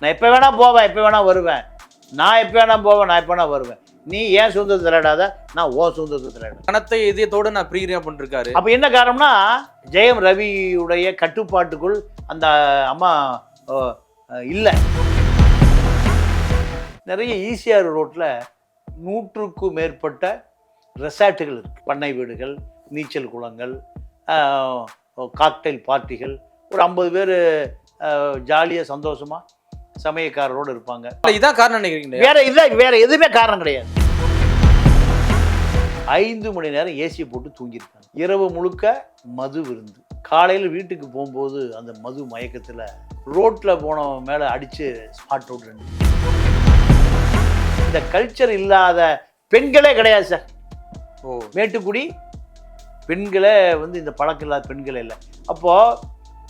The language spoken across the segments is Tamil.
நான் எப்போ வேணா போவேன் எப்போ வேணா வருவேன். நான் எப்போ வேணா போவேன் நான் எப்போ வேணா வருவேன். நீ ஏன் சுதந்திரத்தை விளையாடாத நான் ஓ சுதந்திரத்தை விளையாடுறேன் கணத்தை இதயத்தோட நான் பிரிகிறேன் பண்ணிருக்காரு அப்போ என்ன காரணம்னா ஜெயம் ரவியுடைய கட்டுப்பாட்டுக்குள் அந்த அம்மா இல்லை. நிறைய ஈசிஆர் ரோட்டில் நூற்றுக்கும் மேற்பட்ட ரெசார்ட்டுகள் இருக்குது பண்ணை வீடுகள் நீச்சல் குளங்கள் காக்டைல் பார்ட்டிகள் ஒரு ஐம்பது பேர் ஜாலியாக சந்தோஷமாக சமயக்காரரோடு இருப்பாங்க. இதான் காரணம் நினைக்கிறீங்க வேற இல்லை வேற எதுவுமே காரணம் கிடையாது. ஐந்து மணி நேரம் ஏசி போட்டு தூங்கியிருக்காங்க. இரவு முழுக்க மது விருந்து. காலையில் வீட்டுக்கு போகும்போது அந்த மது மயக்கத்தில் ரோட்டில் போனவன் மேலே அடித்து ஸ்பாட் அவுட் ரெண்டு. இந்த கல்ச்சர் இல்லாத பெண்களே கிடையாது சார் ஓ. மேட்டுக்குடி பெண்களே வந்து இந்த பழக்கம் இல்லாத பெண்களே இல்லை. அப்போது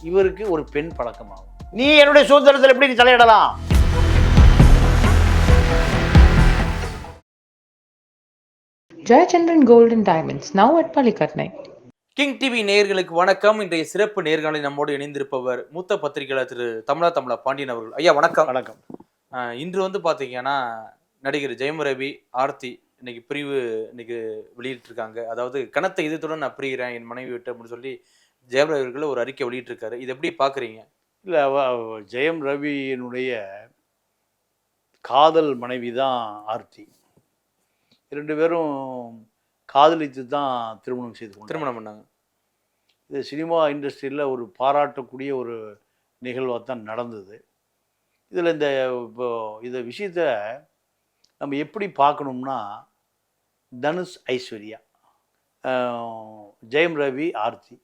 இவருக்கு ஒரு பெண் பழக்கமாகும். நீ என்னுடைய சுதந்திரத்தில் எப்படி நீ தலையிடலாம்? Diamonds, now at Palikatnai. King TV நேயர்களுக்கு வணக்கம். இன்றைய சிறப்பு நேர்காணலில் நம்மோடு இணைந்திருப்பவர் மூத்த பத்திரிகையாளர் திரு தமிழா தமிழா பாண்டியன் அவர்கள். ஐயா வணக்கம். வணக்கம். இன்று வந்து பாத்தீங்கன்னா நடிகர் ஜெயம் ரவி ஆர்த்தி இன்னைக்கு பிரிவு இன்னைக்கு வெளியிட்டிருக்காங்க. அதாவது கணத்தை இதயத்துடன் நான் பிரிகிறேன் என் மனைவி விட்டு அப்படின்னு சொல்லி ஜெயம் ரவி அவர்கள் ஒரு அறிக்கை வெளியிட்டிருக்காரு. இது எப்படி பாக்குறீங்க? இல்லை ஜெயம் ரவியினுடைய காதல் மனைவி தான் ஆர்த்தி. இரண்டு பேரும் காதலித்து தான் திருமணம் செய்து திருமணம் பண்ணாங்க. இது சினிமா இண்டஸ்ட்ரியில் ஒரு பாராட்டக்கூடிய ஒரு நிகழ்வாக தான் நடந்தது. இதில் இந்த இப்போ இந்த விஷயத்த நம்ம எப்படி பார்க்கணும்னா தனுஷ் ஐஸ்வர்யா ஜெயம் ரவி ஆர்த்தி.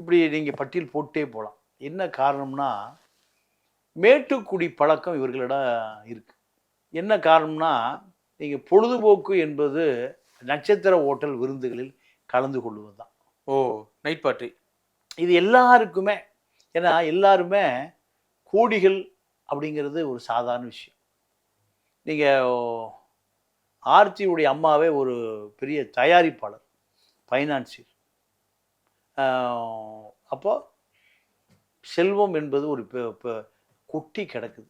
இப்படி நீங்கள் பட்டியல் போட்டே போகலாம் என்ன காரணம்னா மேட்டுக்குடி பழக்கம் இவர்களிடம் இருக்கு. என்ன காரணம்னா நீங்கள் பொழுதுபோக்கு என்பது நட்சத்திர ஓட்டல் விருந்துகளில் கலந்து கொள்வது தான் ஓ நைட் பார்ட்டி. இது எல்லாருக்குமே ஏன்னா எல்லாருமே கோடிகள் அப்படிங்கிறது ஒரு சாதாரண விஷயம். நீங்கள் ஆர்த்தியுடைய அம்மாவே ஒரு பெரிய தயாரிப்பாளர் ஃபைனான்சியர் அப்போ செல்வம் என்பது ஒரு கொட்டி கிடக்குது.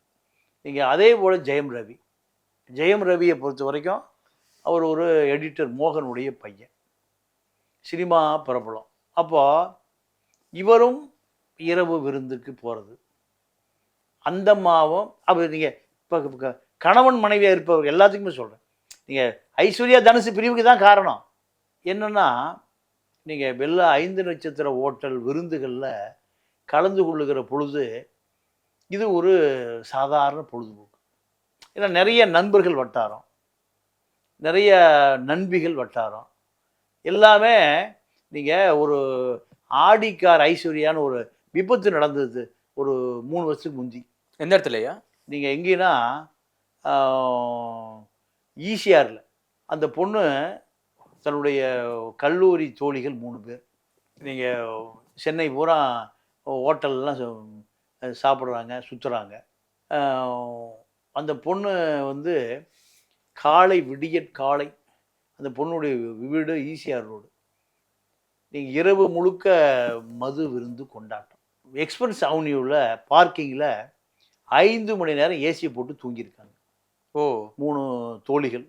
நீங்கள் அதே போல் ஜெயம் ரவி. ஜெயம் ரவியை பொறுத்த வரைக்கும் அவர் ஒரு எடிட்டர் மோகனுடைய பையன். சினிமா பிரபலம். அப்போ இவரும் இரவு விருந்துக்கு போகிறது அந்தம்மாவும் அவர் நீங்கள் இப்போ கணவன் மனைவியாக இருப்பவர் எல்லாத்துக்குமே சொல்கிறேன் நீங்கள் ஐஸ்வர்யா தனுசு பிரிவுக்கு தான் காரணம். என்னென்னா நீங்கள் வெள்ள ஐந்து நட்சத்திர ஓட்டல் விருந்துகளில் கலந்து கொள்ளுகிற பொழுது இது ஒரு சாதாரண பொழுதுபோக்கு. ஏன்னா நிறைய நண்பர்கள் வட்டாரம். நிறைய நண்பிகள் வட்டாரம். எல்லாமே நீங்கள் ஒரு ஆடிக்கார் ஐஸ்வர்யான்னு ஒரு விபத்து நடந்தது ஒரு மூணு வருஷத்துக்கு முந்தி. எந்த இடத்துலயா? நீங்கள் எங்கேனா ஈசிஆரில். அந்த பொண்ணு தன்னுடைய கல்லூரி தோழிகள் மூணு பேர். நீங்கள் சென்னை பூரா ஹோட்டல்லாம் சாப்பிட்றாங்க சுற்றுறாங்க அந்த பொண்ணு வந்து காலை விடியற் காலை அந்த பொண்ணுடைய வீடு ஈசிஆர் ரோடு. நீங்கள் இரவு முழுக்க மது விருந்து கொண்டாட்டம். எக்ஸ்பிரஸ் அவென்யூவில் பார்க்கிங்கில் ஐந்து மணி நேரம் ஏசியை போட்டு தூங்கியிருக்காங்க. ஓ. மூணு தோழிகள்.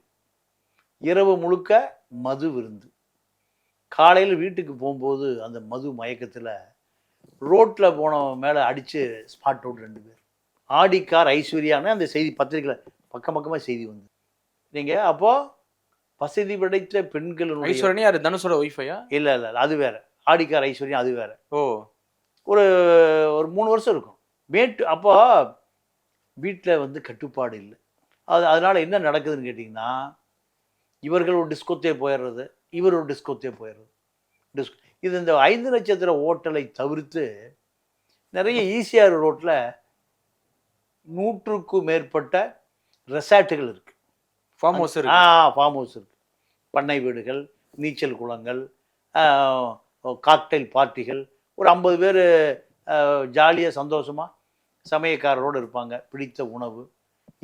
இரவு முழுக்க மது விருந்து. காலையில் வீட்டுக்கு போகும்போது அந்த மது மயக்கத்தில் ரோட்டில் போனவன் மேலே அடித்து ஸ்பாட் அவுட் ரெண்டு பேர். ஆடிக்கார் ஐஸ்வர்யான்னு அந்த செய்தி பத்திரிக்கையில் பக்கம் பக்கமாக செய்தி வந்து நீங்கள் அப்போது வசதி படைத்த பெண்களுடைய ஐஸ்வரனி யாரு? தனுஷோட ஒய்ஃபையா இல்லை இல்லை அது வேற. ஆடிக்கார் ஐஸ்வர்யா அது வேற. ஓ. ஒரு ஒரு மூணு வருஷம் இருக்கும். மேட்டு அப்போ வீட்டில் வந்து கட்டுப்பாடு இல்லை. அது அதனால் என்ன நடக்குதுன்னு கேட்டிங்கன்னா இவர்கள் ஒரு டிஸ்கோத்தே போயிடுறது இவர் ஒரு டிஸ்கோத்தே போயிடுறது. டிஸ்க் இது இந்த ஐந்து நட்சத்திர ஓட்டலை தவிர்த்து நிறைய ஈசிஆர் ரோட்டில் நூற்றுக்கும் மேற்பட்ட ரெசார்ட்டுகள் இருக்குது ஃபார்ம் ஹவுஸ் ஆ ஃபார்ம் ஹவுஸ் இருக்கு. பண்ணை வீடுகள் நீச்சல் குளங்கள் காக்டைல் பார்ட்டிகள் ஒரு ஐம்பது பேர் ஜாலியாக சந்தோஷமாக சமயக்காரரோடு இருப்பாங்க. பிடித்த உணவு.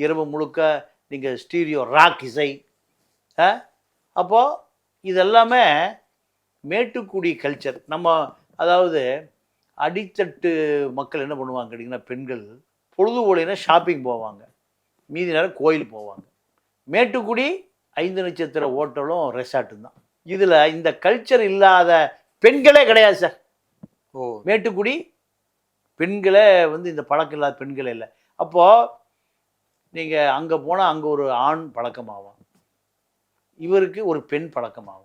இரவு முழுக்க நீங்கள் ஸ்டீரியோ ராக் இசை. அப்போது இதெல்லாமே மேட்டுக்குடி கல்ச்சர் நம்ம அதாவது அடித்தட்டு மக்கள் என்ன பண்ணுவாங்க கேட்டிங்கன்னா பெண்கள் பொழுது ஓலைனா ஷாப்பிங் போவாங்க. மீதி நேரம் கோயில் போவாங்க. மேட்டுக்குடி ஐந்து நட்சத்திர ஹோட்டலும் ரெசார்ட்டும் தான். இதில் இந்த கல்ச்சர் இல்லாத பெண்களே கிடையாது சார். ஓ. மேட்டுக்குடி பெண்களே வந்து இந்த பழக்கம் இல்லாத பெண்களே இல்லை. அப்போது நீங்கள் அங்கே போனால் அங்கே ஒரு ஆண் பழக்கமாகும் இவருக்கு ஒரு பெண் பழக்கமாகும்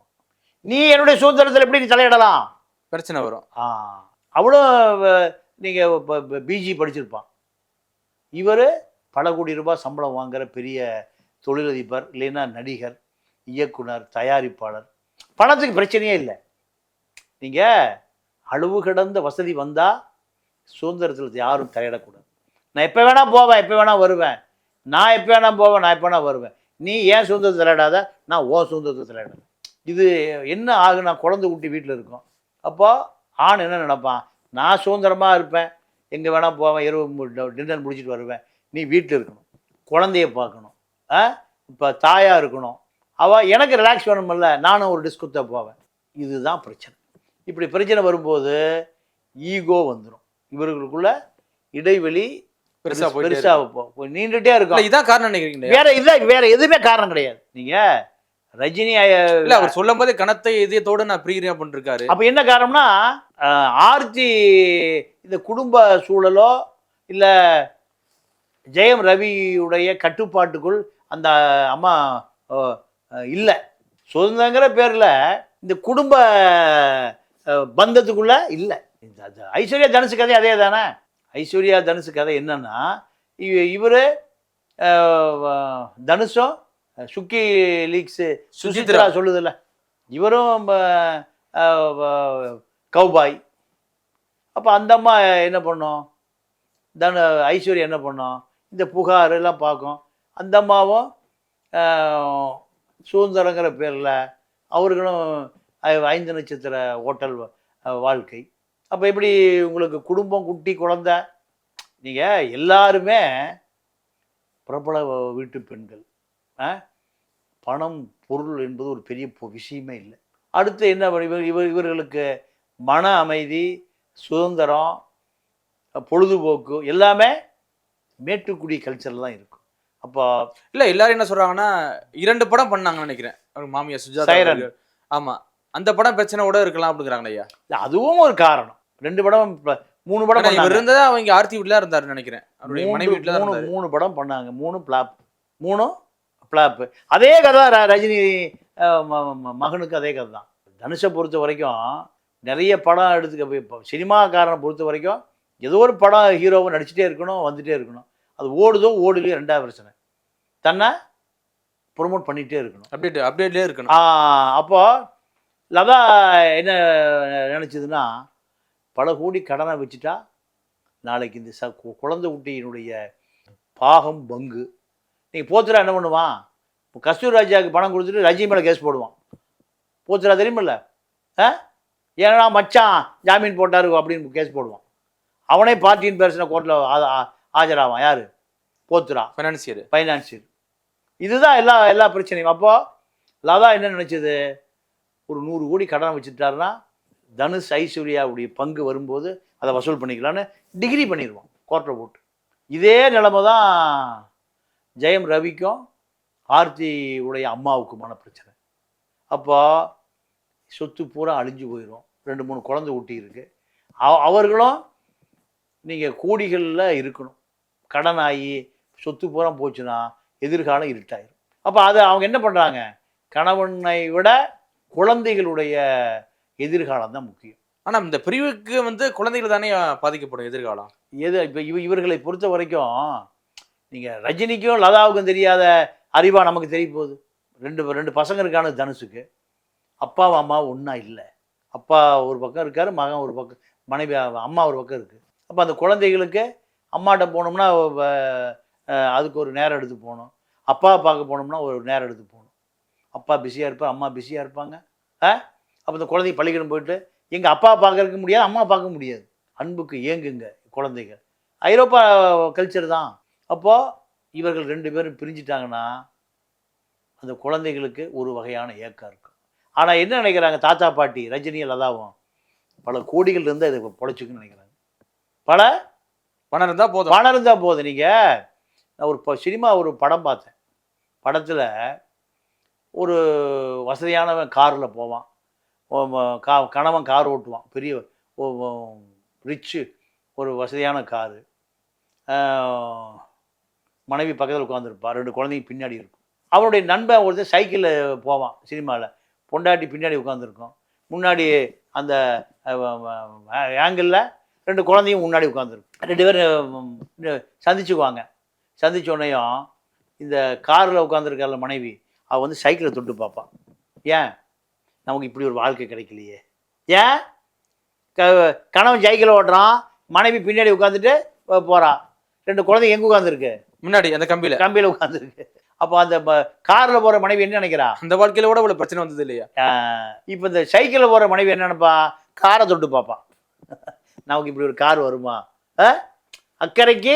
நீ என்னுடைய சுதந்திரத்தில் எப்படி நீ தலையிடலாம்? பிரச்சனை வரும். ஆ அவ்வளோ நீங்கள் இப்போ பிஜி படிச்சிருப்பான். இவர் பல கோடி ரூபாய் சம்பளம் வாங்குற பெரிய தொழிலதிபர் இல்லைன்னா நடிகர் இயக்குனர் தயாரிப்பாளர். பணத்துக்கு பிரச்சனையே இல்லை. நீங்கள் அளவு கடந்த வசதி வந்தால் சுதந்திரத்தில் யாரும் தலையிடக்கூடாது. நான் எப்போ வேணா போவேன் எப்போ வேணா வருவேன். நான் எப்போ வேணா போவேன் நான் எப்போ வேணா வருவேன். நீ ஏன் சுதந்திரத்தை தலையிடாத? நான் ஓ சுதந்திரத்தை தலையிடுறேன் இது என்ன ஆகுனா குழந்தை குட்டி வீட்டில் இருக்கும். அப்போ ஆண் என்ன நினைப்பான்? நான் சுதந்திரமாக இருப்பேன். எங்கே வேணால் போவேன். இரவு டின்னர் முடிச்சிட்டு வருவேன். நீ வீட்டில் இருக்கணும். குழந்தைய பார்க்கணும். ஆ? இப்போ தாயாக இருக்கணும். அவள் எனக்கு ரிலாக்ஸ் வேணுமில்ல நானும் ஒரு டிஸ்குத்தை போவேன். இதுதான் பிரச்சனை. இப்படி பிரச்சனை வரும்போது ஈகோ வந்துடும் இவர்களுக்குள்ள இடைவெளி பெருசா போயிட்டே பெருசா போ- போய் நீண்டுட்டே இல்ல இருக்கும் இதான் காரணம் நினைக்கிறீங்க வேற இதான் வேற எதுவுமே காரணம் கிடையாது. நீங்க ரஜினி இல்ல அவர் சொல்லும் போதே கணத்தை இதயத்தோட நான் பிரிகிறேன் இருக்காரு அப்ப என்ன காரணம்னா ஆர்த்தி இந்த குடும்ப சூழலோ இல்ல ஜெயம் ரவியுடைய கட்டுப்பாட்டுக்குள் அந்த அம்மா இல்ல. சுதந்திரங்கிற பேர்ல இந்த குடும்ப பந்தத்துக்குள்ள இல்ல. ஐஸ்வர்யா தனுசு கதை அதே தானே? ஐஸ்வர்யா தனுசு கதை என்னன்னா இவர் தனுஷும் சுக்கி லீக்ஸு சுசித்ரா. சொல்லுதில்ல. இவரும் கௌபாய். அப்போ அந்த அம்மா என்ன பண்ணும்? தனு ஐஸ்வர்யா என்ன பண்ணும்? இந்த புகார் எல்லாம் பார்க்கும். அந்த அம்மாவும் சுதந்திரங்கிற பேரில் அவர்களும் ஐந்து நட்சத்திர ஹோட்டல் வாழ்க்கை. அப்போ எப்படி உங்களுக்கு குடும்பம் குட்டி குழந்தை? நீங்கள் எல்லாருமே பிரபல வீட்டு பெண்கள். ஆ? பணம் பொருள் என்பது ஒரு பெரிய விஷயமே இல்லை. அடுத்து என்ன இவர் இவர் இவர்களுக்கு மன அமைதி சுதந்திரம் பொழுதுபோக்கு எல்லாமே மேட்டுக்குடி கல்ச்சரில் தான் இருக்கும். அப்போ இல்ல எல்லாரும் என்ன சொல்றாங்கன்னா இரண்டு படம் பண்ணாங்கன்னு நினைக்கிறேன். மாமியார் சுஜாதா சைரன். அவர்கள். ஆமா. அந்த படம் பிரச்சனையோட இருக்கலாம் அப்படிங்கிறாங்க ஐயா. அதுவும் ஒரு காரணம். ரெண்டு படம் மூணு படம் இவர். இருந்ததா அவங்க ஆர்த்தி வீட்டுல இருந்தாருன்னு நினைக்கிறேன். அவருடைய மனைவி வீட்டுல மூணு மூணு படம் பண்ணாங்க. மூணு பிளாப் மூணும் பிளாப் அதே கதை ரஜினி மகனுக்கு அதே கதை தான் தனுஷை பொறுத்த வரைக்கும் நிறைய படம் எடுத்துக்க இப்போ சினிமாக்காரனை பொறுத்த வரைக்கும் ஏதோ ஒரு படம் ஹீரோவை நடிச்சுட்டே இருக்கணும் வந்துட்டே இருக்கணும். அது ஓடுதோ ஓடுலையோ ரெண்டாவது பிரச்சனை. தன்னை ப்ரொமோட் பண்ணிகிட்டே இருக்கணும். அப்டேட் அப்டேட்லயே இருக்கணும். ஆ, அப்போ லதா என்ன நினச்சதுன்னா பல கோடி கடனை வச்சுட்டா நாளைக்கு இந்த ச குழந்தை குட்டியினுடைய பாகம் பங்கு. நீங்கள் போத்துரா என்ன பண்ணுவான்? இப்போ கஸ்தூரி ராஜாவுக்கு பணம் கொடுத்துட்டு ரஜினி மேலே கேஸ் போடுவான். போத்துரா தெரியுமில்ல? ஆ? ஏன்னா மச்சான் ஜாமீன் போட்டாரு அப்படின்னு கேஸ் போடுவான். அவனே பார்ட்டியின் பேர்சனை கோர்ட்டில் ஆஜராவான். யார்? போத்துரா பைனான்சியர் ஃபைனான்சியல் இதுதான் எல்லா எல்லா பிரச்சனையும். அப்போ லதா என்ன நினச்சது? ஒரு நூறு கோடி கடன் வச்சுட்டாருன்னா தனுஷ் ஐஸ்வர்யாவுடைய பங்கு வரும்போது அதை வசூல் பண்ணிக்கலான்னு டிகிரி பண்ணிடுவான். கோர்ட்டை போட்டு. இதே நிலைமை தான் ஜெயம் ரவிக்கும் ஆர்த்தி உடைய அம்மாவுக்குமான பிரச்சனை அப்போ சொத்து பூரா அழிஞ்சு போயிடும் ரெண்டு மூணு குழந்தை ஊட்டி இருக்கு. அவ- அவர்களும் நீங்கள் கோடிகளில் இருக்கணும். கடன் ஆகி சொத்து பூரா போச்சுன்னா எதிர்காலம் இருட்டாயிரும். அப்போ அதை அவங்க என்ன பண்ணுறாங்க கணவனை விட குழந்தைகளுடைய எதிர்காலம் தான் முக்கியம். ஆனா இந்த பிரிவுக்கு வந்து குழந்தைகள் தானே பாதிக்கப்படும் எதிர்காலம்? எது இப்போ இவ இவர்களை பொறுத்த வரைக்கும் நீங்கள் ரஜினிக்கும் லதாவுக்கும் தெரியாத அறிவா நமக்கு தெரிய போகுது ரெண்டு ரெண்டு பசங்க இருக்கானு தனுஷுக்கு. அப்பாவும் அம்மாவும் ஒன்றா இல்லை. அப்பா ஒரு பக்கம் இருக்கார் மகன் ஒரு பக்கம் மனைவி அம்மா ஒரு பக்கம் இருக்குது அப்போ அந்த குழந்தைகளுக்கு அம்மாட்ட போனோம்னா அதுக்கு ஒரு நேரம் எடுத்து போகணும். அப்பா பார்க்க போனோம்னா ஒரு நேரம் எடுத்து போகணும். அப்பா பிஸியாக இருப்பார் அம்மா பிஸியாக இருப்பாங்க. ஆ? அப்போ இந்த குழந்தைய பள்ளிக்கூடம் போயிட்டு எங்கள் அப்பா பார்க்கறதுக்கு முடியாது அம்மா பார்க்க முடியாது. அன்புக்கு ஏங்குங்க குழந்தைகள். ஐரோப்பா கல்ச்சர் தான். அப்போது இவர்கள் ரெண்டு பேரும் பிரிஞ்சிட்டாங்கன்னா அந்த குழந்தைகளுக்கு ஒரு வகையான ஏக்கம் இருக்கும். ஆனால் என்ன நினைக்கிறாங்க தாத்தா பாட்டி ரஜினி லதாவும்? பல கோடிகள் இருந்து அதை பொழைச்சிக்குன்னு நினைக்கிறாங்க. பல? பணம் இருந்தா போதும். பணம் இருந்தால் போதும். நீங்கள் நான் ஒரு சினிமா ஒரு படம் பார்த்தேன். படத்தில் ஒரு வசதியானவன் காரில் போவான். கா கணவன் கார் ஓட்டுவான். பெரிய ரிச்சு ஒரு வசதியான காரு. மனைவி பக்கத்தில் உட்காந்துருப்பா ரெண்டு குழந்தைங்க பின்னாடி இருக்கும். அவருடைய நண்பன் ஒருத்தர் சைக்கிளில் போவான் சினிமாவில் பொண்டாட்டி பின்னாடி உட்காந்துருக்கும் முன்னாடி அந்த ஆங்கிளில் ரெண்டு குழந்தையும் முன்னாடி உட்காந்துருக்கும் ரெண்டு பேரும் சந்திச்சுக்குவாங்க. சந்திச்ச உடனேயும் இந்த காரில் உட்காந்துருக்கார்ல மனைவி அவள் வந்து சைக்கிளை தொட்டு பார்ப்பான் ஏன்? நமக்கு இப்படி ஒரு வாழ்க்கை கிடைக்கலையே. ஏன்? க கணவன் சைக்கிளை ஓட்டுறான் மனைவி பின்னாடி உட்காந்துட்டு போகிறான் ரெண்டு குழந்தை எங்கே உட்காந்துருக்கு முன்னாடி அந்த கம்பியில. கம்பியில் உட்காந்துருக்கு அப்போ அந்த காரில் போகிற மனைவி என்ன நினைக்கிறா? அந்த வாழ்க்கையில கூட இவ்வளவு பிரச்சனை வந்தது இல்லையா? இப்போ இந்த சைக்கிளில் போகிற மனைவி என்ன நினைப்பா? காரை தொட்டு பார்ப்பான் நமக்கு இப்படி ஒரு கார் வருமா? அக்கறைக்கு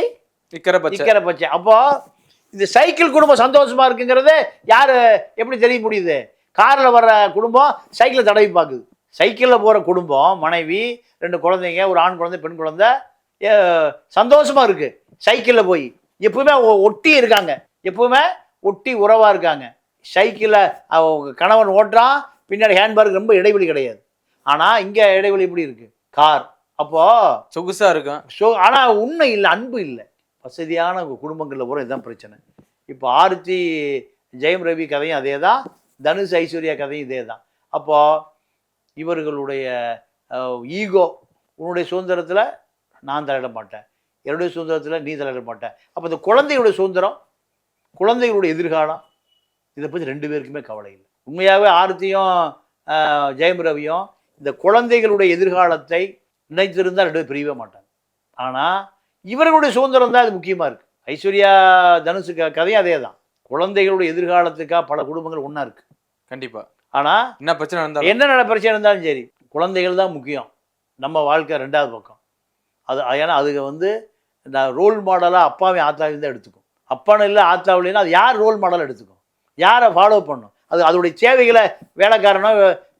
இக்கரை பச்சை. இக்கரை பச்சை. அப்போ இந்த சைக்கிள் குடும்பம் சந்தோஷமா இருக்குங்கிறது யாரு எப்படி தெரிய முடியுது? கார்ல வர்ற குடும்பம் சைக்கிளை தடவி பார்க்குது. சைக்கிளில் போற குடும்பம் மனைவி ரெண்டு குழந்தைங்க ஒரு ஆண் குழந்தை பெண் குழந்தை ஏ, சந்தோஷமா இருக்கு. சைக்கிளில் போய் எப்பவுமே ஒ- ஒட்டி இருக்காங்க. எப்பவுமே ஒட்டி உறவா இருக்காங்க. சைக்கிளில் அவங்க கணவன் ஓட்டுறான் பின்னாடி ஹேண்ட்பேக் ரொம்ப இடைவெளி கிடையாது. ஆனா இங்க இடைவெளி இப்படி இருக்கு? கார் அப்போ சொகுசா இருக்கும். ஸோ ஆனால் உண்மை இல்லை அன்பு இல்லை. வசதியான குடும்பங்களில் பூரா இதுதான் பிரச்சனை. இப்போ ஆர்த்தி ஜெயம் ரவி கதையும் அதே தான் தனுஷ் ஐஸ்வர்யா கதையும் இதே தான் அப்போது இவர்களுடைய ஈகோ உன்னுடைய சுதந்திரத்தில் நான் தலையிட மாட்டேன். என்னுடைய சுதந்திரத்தில் நீ தலையிட மாட்டேன் அப்போ இந்த குழந்தைகளுடைய சுதந்திரம் குழந்தைகளுடைய எதிர்காலம் இதை பற்றி ரெண்டு பேருக்குமே கவலை இல்லை. உண்மையாகவே ஆர்த்தியும் ஜெயம் ரவியும் இந்த குழந்தைகளுடைய எதிர்காலத்தை நினைத்திருந்தால் ரெண்டு பேரும் பிரியவே மாட்டாங்க. ஆனால் இவர்களுடைய சுதந்திரம் தான் அது முக்கியமாக இருக்குது ஐஸ்வர்யா தனுஷு கதையும் அதே தான் குழந்தைகளுடைய எதிர்காலத்துக்காக பல குடும்பங்கள் ஒன்றா இருக்குது கண்டிப்பா. ஆனால் என்ன பிரச்சனை இருந்தாலும் என்ன நட பிரச்சனை இருந்தாலும் சரி குழந்தைகள் தான் முக்கியம். நம்ம வாழ்க்கை ரெண்டாவது பக்கம். அது ஏன்னா அதுக்கு வந்து நான் ரோல் மாடலாக அப்பாவையும் ஆத்தாவையும் தான் எடுத்துக்கும். அப்பானும் இல்லை ஆத்தாவில்லைன்னா அது யார் ரோல் மாடல் எடுத்துக்கும்? யாரை ஃபாலோ பண்ணும்? அது அதோடைய சேவைகளை வேலைக்காரனோ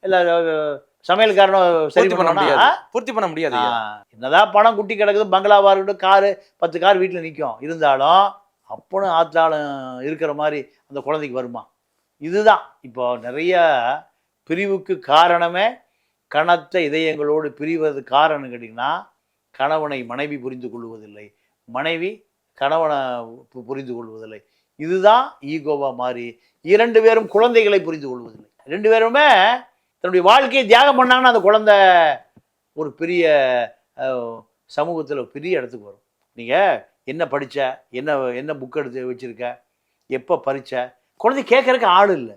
இல்லை சமையல்காரனோ சரி பண்ண முடியாது. பூர்த்தி பண்ண முடியாது. என்னதான் பணம் குட்டி கிடக்குது பங்களாவா இருக்கட்டும் காரு பத்து கார் வீட்டில் நிற்கும். இருந்தாலும் அப்பனும் ஆத்தாளும் இருக்கிற மாதிரி அந்த குழந்தைக்கு வருமா? இதுதான். இப்போ நிறைய பிரிவுக்கு காரணமே கனத்த இதயங்களோடு பிரிவது காரணம் கேட்டிங்கன்னா கணவனை மனைவி புரிந்து கொள்வதில்லை. மனைவி கணவனை புரிந்து கொள்வதில்லை. இதுதான் ஈகோவா மாறி இரண்டு பேரும் குழந்தைகளை புரிந்து கொள்வதில்லை. ரெண்டு பேருமே தன்னுடைய வாழ்க்கையை தியாகம் பண்ணாங்கன்னா அந்த குழந்தை ஒரு பெரிய சமூகத்தில் பெரிய இடத்துக்கு வரும். நீங்கள் என்ன படித்த என்ன என்ன புக் எடுத்து வச்சுருக்க எப்போ பறித்த குழந்தை கேட்குறக்கு ஆள் இல்லை.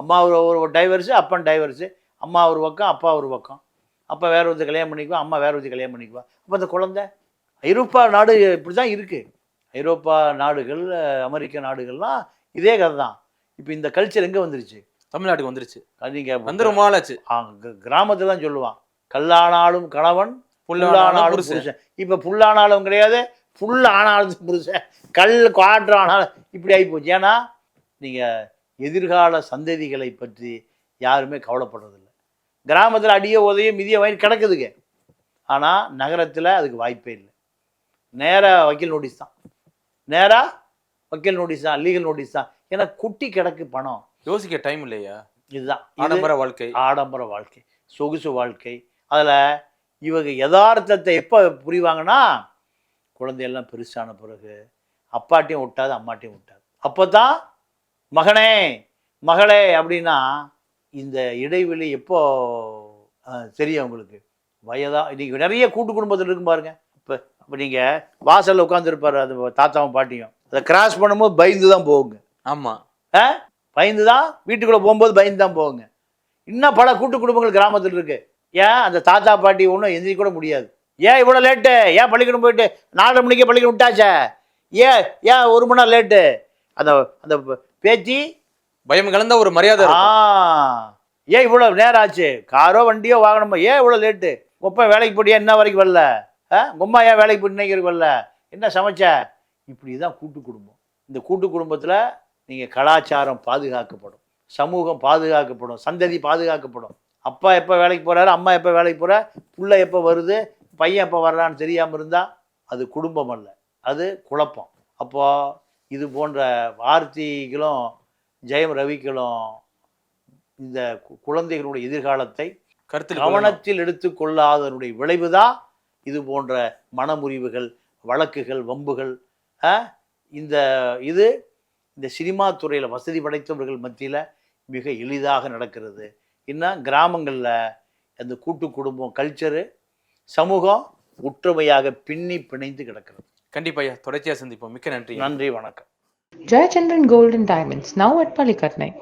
அம்மா ஒரு ஒரு டைவர்ஸு அப்பன் டைவர்ஸு அம்மா ஒரு பக்கம் அப்பா ஒரு பக்கம். அப்பா வேற ஒருத்தர் கல்யாணம் பண்ணிக்குவா அம்மா வேற ஒருத்தர் கல்யாணம் பண்ணிக்குவா. அப்போ அந்த குழந்தை ஐரோப்பா நாடு இப்படி தான் இருக்குது ஐரோப்பா நாடுகள் அமெரிக்க நாடுகள்லாம் இதே கதை தான் இப்போ இந்த கல்ச்சர் எங்கே வந்துருச்சு? தமிழ்நாட்டுக்கு வந்துருச்சு. நீங்கள் வந்து ரொம்ப நாள் ஆச்சு கிராமத்தில் தான் சொல்லுவான். கல்லானாலும் கணவன் புல்லானாலும். புருஷன். இப்போ புல்லானாலும் கிடையாது புல் ஆனாலும் புருஷன். கல் குவாட்ரு ஆனாலும் இப்படி ஆகிப்போச்சு ஏன்னா நீங்கள் எதிர்கால சந்ததிகளை பற்றி யாருமே கவலைப்படுறதில்ல. கிராமத்தில் அடிய உதவிய மிதிய வாங்கி கிடக்குதுங்க. ஆனால் நகரத்தில் அதுக்கு வாய்ப்பே இல்லை. நேராக வக்கீல் நோட்டீஸ் தான். நேராக வக்கீல் நோட்டீஸ் தான் லீகல் நோட்டீஸ் தான். ஏன்னா குட்டி கிடக்கு பணம். யோசிக்க டைம் இல்லையா? இதுதான். இது- ஆடம்பர வாழ்க்கை. ஆடம்பர வாழ்க்கை. சொகுசு வாழ்க்கை. அதில் இவங்க யதார்த்தத்தை எப்போ புரிவாங்கன்னா குழந்தையெல்லாம் பெருசான பிறகு அப்பாட்டையும் விட்டாது அம்மாட்டையும் விட்டாது அப்போ தான் மகனே மகளே அப்படின்னா இந்த இடைவெளி எப்போ தெரியும் உங்களுக்கு? வயதா இன்னைக்கு நிறைய கூட்டு குடும்பத்தில் இருக்கும் பாருங்க. இப்போ இப்போ நீங்கள் வாசலில் உட்காந்துருப்பாரு அது தாத்தாவும் பாட்டியும். அதை கிராஸ் பண்ணும்போது பயந்து தான் போகுங்க. ஆமா. ஆ? பயந்து தான் வீட்டுக்குள்ளே போகும்போது பயந்து தான் போகுங்க. இன்னும் பல கூட்டு குடும்பங்கள் கிராமத்தில் இருக்கு. ஏன்? அந்த தாத்தா பாட்டி ஒன்றும் எந்திரிக்க கூட முடியாது. ஏன் இவ்வளோ லேட்டு ஏன் பள்ளிக்கூடம் போயிட்டு நாலரை மணிக்கே பள்ளிக்கூடம் விட்டாச்சே? ஏன் ஏன் ஒரு மணி நேரம் லேட்டு அந்த அந்த பேச்சு பயம் கலந்த ஒரு மரியாதை. ஏன் இவ்வளோ நேரம் ஆச்சு காரோ வண்டியோ வாகனமோ ஏன் இவ்வளோ லேட்டு உப்பா வேலைக்கு போட்டியா? என்ன வரைக்கும் வரல. ஆ? உம்மா ஏன் வேலைக்கு போட்டு இன்னைக்கு வரல? என்ன சமைச்ச? இப்படி தான் கூட்டு குடும்பம். இந்த கூட்டு குடும்பத்தில் நீங்கள் கலாச்சாரம் பாதுகாக்கப்படும். சமூகம் பாதுகாக்கப்படும். சந்ததி பாதுகாக்கப்படும். அப்பா எப்போ வேலைக்கு போகிறாரு அம்மா எப்போ வேலைக்கு போகிறா புள்ள எப்போ வருது? பையன் எப்போ வர்றான்னு தெரியாமல் இருந்தால் அது குடும்பம் அல்ல. அது குழப்பம். அப்போ இது போன்ற ஆர்த்திகளும் ஜெயம் ரவிகளும் இந்த குழந்தைகளுடைய எதிர்காலத்தை கொள்ளணும். கவனத்தில் எடுத்துக்கொள்ளாதனுடைய விளைவுதான் இது போன்ற மனமுறிவுகள் வழக்குகள் வம்புகள்? இந்த இது இந்த சினிமா துறையில் வசதி படைத்தவர்கள் மத்தியில் மிக எளிதாக நடக்கிறது. இன்னும் கிராமங்களில் அந்த கூட்டு குடும்பம் கல்ச்சரு சமூகம் ஒற்றுமையாக பின்னி பிணைந்து கிடக்கிறது. கண்டிப்பா ஐயா. தொடர்ச்சியா சந்திப்போம். மிக்க நன்றி நன்றி வணக்கம். Jayachandran Gold and Diamonds, now at Palikatnai.